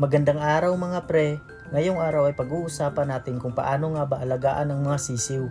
Magandang araw mga pre. Ngayong araw ay pag-uusapan natin kung paano nga ba alagaan ng mga sisiw.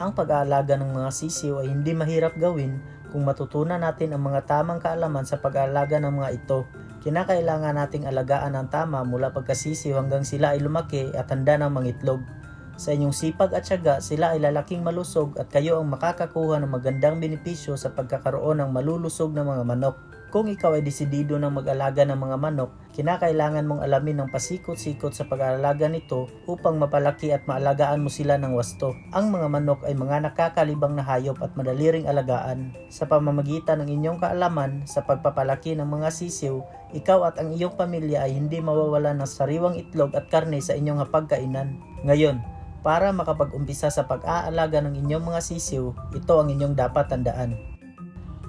Ang pag-aalaga ng mga sisiw ay hindi mahirap gawin kung matutunan natin ang mga tamang kaalaman sa pag-aalaga ng mga ito. Kinakailangan nating alagaan ng tama mula pagkasisiw hanggang sila ay lumaki at handa ng mangitlog. Sa inyong sipag at syaga, sila ay lalaking malusog at kayo ang makakakuha ng magandang benepisyo sa pagkakaroon ng malulusog na mga manok. Kung ikaw ay desidido ng mag-alaga ng mga manok, kinakailangan mong alamin ng pasikot-sikot sa pag-aalaga nito upang mapalaki at maalagaan mo sila ng wasto. Ang mga manok ay mga nakakalibang na hayop at madali alagaan. Sa pamamagitan ng inyong kaalaman sa pagpapalaki ng mga sisiw, ikaw at ang iyong pamilya ay hindi mawawalan ng sariwang itlog at karne sa inyong hapagkainan. Ngayon, para makapag-umpisa sa pag-aalaga ng inyong mga sisiw, ito ang inyong dapat tandaan.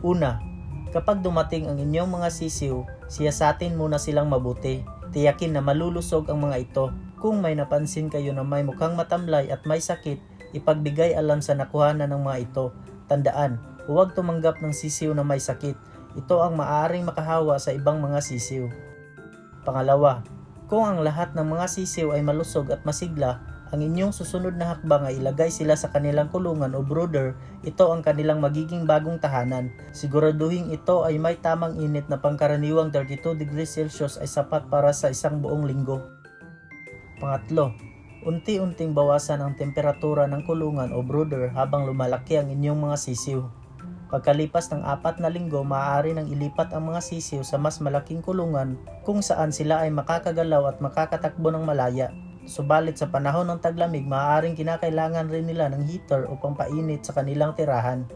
Una, kapag dumating ang inyong mga sisiw, siyasatin muna silang mabuti. Tiyakin na malulusog ang mga ito. Kung may napansin kayo na may mukhang matamlay at may sakit, ipagbigay alam sa nakuhanan ng mga ito. Tandaan, huwag tumanggap ng sisiw na may sakit. Ito ang maaring makahawa sa ibang mga sisiw. Pangalawa, kung ang lahat ng mga sisiw ay malusog at masigla, ang inyong susunod na hakbang ay ilagay sila sa kanilang kulungan o brooder, ito ang kanilang magiging bagong tahanan. Siguraduhin ito ay may tamang init na pangkaraniwang 32 degrees Celsius ay sapat para sa isang buong linggo. Pangatlo, unti-unting bawasan ang temperatura ng kulungan o brooder habang lumalaki ang inyong mga sisiw. Pagkalipas ng apat na linggo, maaari nang ilipat ang mga sisiw sa mas malaking kulungan kung saan sila ay makakagalaw at makakatakbo ng malaya. Subalit sa panahon ng taglamig, maaaring kinakailangan rin nila ng heater upang painit sa kanilang tirahan.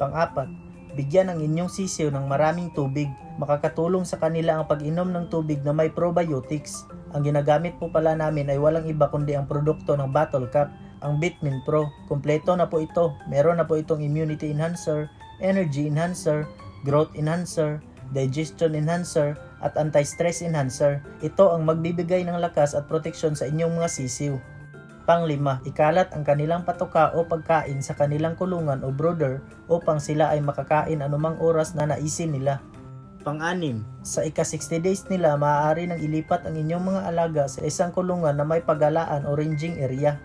Pang-apat, bigyan ang inyong sisiw ng maraming tubig. Makakatulong sa kanila ang pag-inom ng tubig na may probiotics. Ang ginagamit po pala namin ay walang iba kundi ang produkto ng Battle Cup, ang Bitmin Pro. Kompleto na po ito. Meron na po itong immunity enhancer, energy enhancer, growth enhancer, digestion enhancer, at anti-stress enhancer. Ito ang magbibigay ng lakas at proteksyon sa inyong mga sisiw. Panglima, ikalat ang kanilang patuka o pagkain sa kanilang kulungan o brooder upang sila ay makakain anumang oras na naisin nila. Pang-anim, sa ika-60 days nila maaari nang ilipat ang inyong mga alaga sa isang kulungan na may pagalaan o ranging area.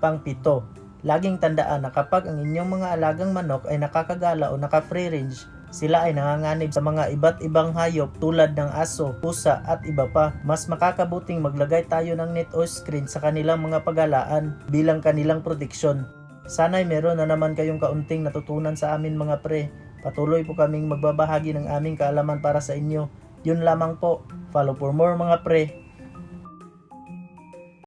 Pang-pito, laging tandaan na kapag ang inyong mga alagang manok ay nakakagala o naka-free range, sila ay nanganganib sa mga iba't ibang hayop tulad ng aso, pusa at iba pa. Mas makakabuting maglagay tayo ng net o screen sa kanilang mga pagalaan bilang kanilang proteksyon. Sana'y meron na naman kayong kaunting natutunan sa amin mga pre. Patuloy po kaming magbabahagi ng aming kaalaman para sa inyo. Yun lamang po. Follow for more mga pre.